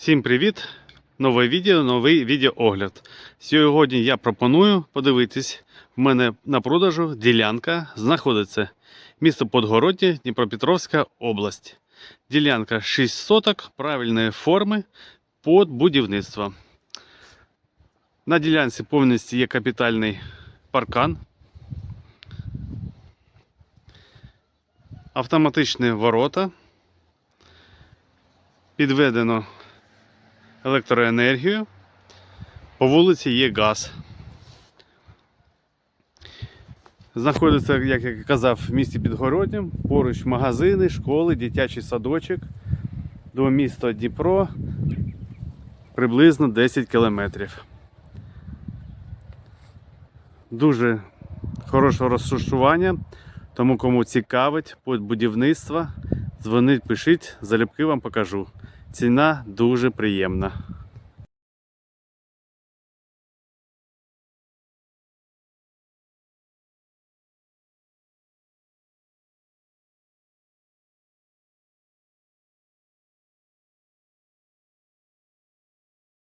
Всім привіт! Нове відео, новий відеоогляд. Сьогодні я пропоную подивитись, в мене на продажу ділянка знаходиться місто Подгородні, Дніпропетровська область. Ділянка 6 соток правильної форми під будівництво. На ділянці повністю є капітальний паркан. Автоматичні ворота. Підведено електроенергію. По вулиці є газ. Знаходиться, як я казав, в місті Підгороднім. Поруч магазини, школи, дитячий садочок. До міста Дніпро приблизно 10 кілометрів. Дуже хороше розташування. Тому кому цікавить будівництво, дзвонить, пишіть, залюбки вам покажу. Ціна дуже приємна.